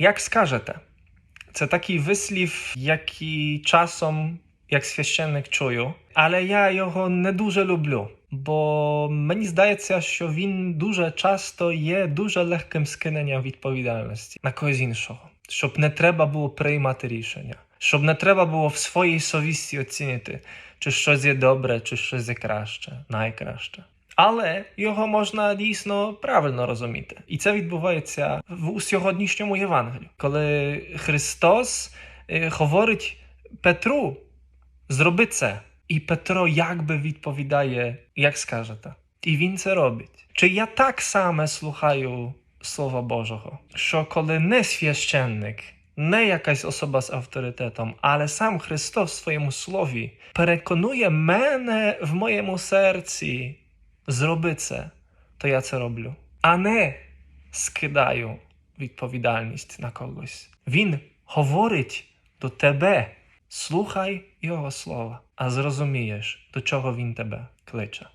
Як скажете? Це такий вислів, який часом, як священник, чую, але я його не дуже люблю. Бо мені здається, що він дуже часто є дуже легким скиненням відповідальності на когось іншого, щоб не треба було приймати рішення, щоб не треба було в своїй совісті оцінити, чи щось є добре, чи щось є краще, найкраще. Але його можна дійсно правильно розуміти. І це відбувається в сьогоднішньому Євангелії, коли Христос е, говорить Петру, зроби це. І Петро якби відповідає, як скажете. І він це робить. Чи я так само слухаю Слова Божого, що коли не священник, не якась особа з авторитетом, але сам Христос в своєму слові переконує мене в моєму серці, зроби це, то я це роблю, а не скидаю відповідальність на когось. Він говорить до тебе, слухай його слова, а зрозумієш, до чого він тебе кличе.